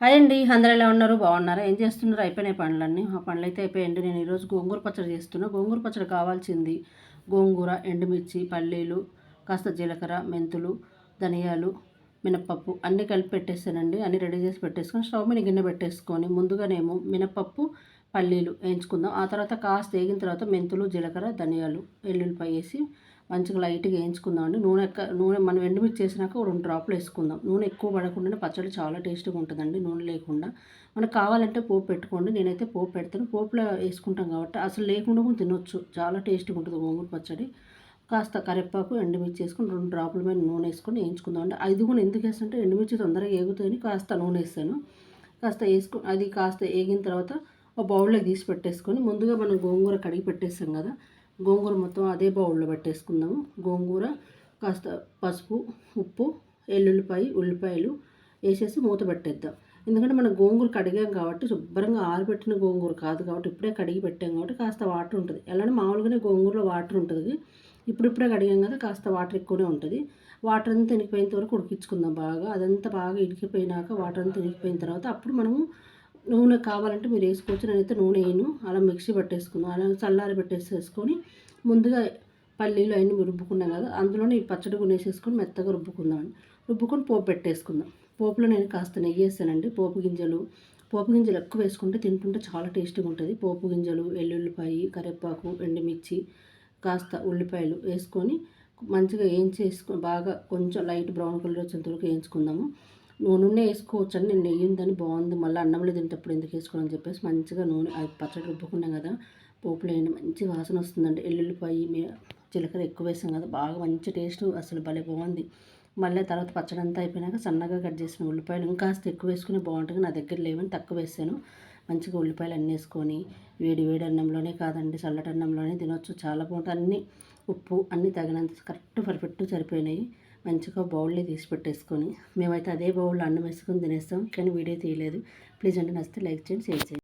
Hi అండి అందరూ ఎలా ఉన్నారు? బాగున్నారా? ఏం చేస్తున్నారు? అయిపోయినాయి పండ్లన్నీ. ఆ పండ్లు అయితే అయిపోయాయండి. నేను ఈరోజు గోంగూర పచ్చడి చేస్తున్నా. గోంగూర పచ్చడి కావాల్సింది గోంగూర ఎండుమిర్చి పల్లీలు కాస్త జీలకర్ర మెంతులు ధనియాలు మినప్పప్పు అన్నీ కలిపి పెట్టేస్తానండి అన్నీ రెడీ చేసి పెట్టేసుకొని స్టవ్ మీద గిన్నె పెట్టేసుకొని ముందుగానేమో మినప్పప్పు పల్లీలు వేయించుకుందాం. ఆ తర్వాత కాస్త వేగిన తర్వాత మెంతులు జీలకర్ర ధనియాలు ఎల్లుల్లిపాయ వేసి మంచిగా లైట్గా వేయించుకుందాం అండి. నూనె నూనె మనం ఎండుమిర్చి చేసినాక రెండు డ్రాప్లు వేసుకుందాం. నూనె ఎక్కువ పడకుండా పచ్చడి చాలా టేస్ట్గా ఉంటుందండి నూనె లేకుండా. మనకు కావాలంటే పోపు పెట్టుకోండి. నేనైతే పోపు పెడతాను. పోపులో వేసుకుంటాం కాబట్టి అసలు లేకుండా కూడా తినొచ్చు. చాలా టేస్ట్గా ఉంటుంది గోంగూర పచ్చడి. కాస్త కరివేపాకు ఎండుమిర్చి వేసుకొని రెండు డ్రాపుల మీద నూనె వేసుకొని వేయించుకుందాం అండి. అది కూడా ఎందుకు వేస్తుంటే ఎండుమిర్చి తొందరగా ఏగుతుంది కాస్త నూనె వేస్తాను. కాస్త వేసుకు అది కాస్త వేగిన తర్వాత ఒక బౌల్లో తీసి పెట్టేసుకొని ముందుగా మనం గోంగూర కడిగి పెట్టేస్తాం కదా. గోంగూర మొత్తం అదే బౌల్లో పెట్టేసుకుందాము గోంగూర కాస్త పసుపు ఉప్పు ఎల్లుల్లిపాయ ఉల్లిపాయలు వేసేసి మూత పెట్టేద్దాం. ఎందుకంటే మనం గోంగూర కడిగాం కాబట్టి శుభ్రంగా ఆరబెట్టిన గోంగూర కాదు కాబట్టి ఇప్పుడే కడిగి పెట్టాం కాబట్టి కాస్త వాటర్ ఉంటుంది. ఎలానే మామూలుగానే గోంగూరలో వాటర్ ఉంటుంది. ఇప్పుడిప్పుడే కడిగాం కదా కాస్త వాటర్ ఎక్కువనే ఉంటుంది. వాటర్ అంతా ఇనికిపోయినంత వరకు ఉడికించుకుందాం బాగా. అదంతా బాగా ఇడికిపోయినాక వాటర్ అంతా ఇనికిపోయిన తర్వాత అప్పుడు మనము నూనె కావాలంటే మీరు వేసుకోవచ్చు. నేనైతే నూనె వేయను. అలా మిక్సీ పట్టేసుకున్నాను. అలా చల్లారి పెట్టేసేసుకొని ముందుగా పల్లీలు అవన్నీ రుబ్బుకున్నాం కదా అందులోనే ఈ పచ్చడి కొనేసేసుకొని మెత్తగా రుబ్బుకుందాం రుబ్బుకొని పోపు పెట్టేసుకుందాం. పోపులో నేను కాస్త నెయ్యి వేసానండి పోపు గింజలు పోపు గింజలు ఎక్కువ వేసుకుంటే తింటుంటే చాలా టేస్టీగా ఉంటుంది. పోపు గింజలు వెల్లుల్లిపాయి కరివేపాకు ఎండుమిర్చి కాస్త ఉల్లిపాయలు వేసుకొని మంచిగా వేయించేసుకొని బాగా కొంచెం లైట్ బ్రౌన్ కలర్ వచ్చేంత వరకు వేయించుకుందాము. నూనె వేసుకోవచ్చు అని నేను నెయ్యి ఉందని బాగుంది. మళ్ళీ అన్నంలో తింటప్పుడు ఎందుకు వేసుకోవాలని చెప్పేసి మంచిగా నూనె పచ్చడి రుబ్బుకున్నాం కదా పోపులు వేయండి మంచి వాసన వస్తుందండి. ఎల్లుల్లిపాయ జీలకర్ర ఎక్కువ వేసాం కదా బాగా మంచి టేస్ట్ అసలు భలే బాగుంది. మళ్ళీ తర్వాత పచ్చడి అంతా అయిపోయినాక సన్నగా కట్ చేసిన ఉల్లిపాయలు ఇంకాస్త ఎక్కువ వేసుకుని బాగుంటుంది నా దగ్గర లేవని తక్కువ వేసాను. మంచిగా ఉల్లిపాయలు అన్నీ వేసుకొని వేడి వేడి అన్నంలోనే కాదండి చల్లటి అన్నంలోనే తినొచ్చు చాలా బాగుంటుంది. అన్నీ ఉప్పు అన్నీ తగినంత కరెక్ట్ పర్ఫెక్ట్ సరిపోయినాయి. మంచిగా బౌల్లో తీసి పెట్టేసుకొని మేమైతే అదే బౌల్లో అన్నం వేసుకొని తినేస్తాం కానీ వీడియో తీయలేదు. ప్లీజ్ అండి నచ్చితే లైక్ చేయండి షేర్ చేయండి.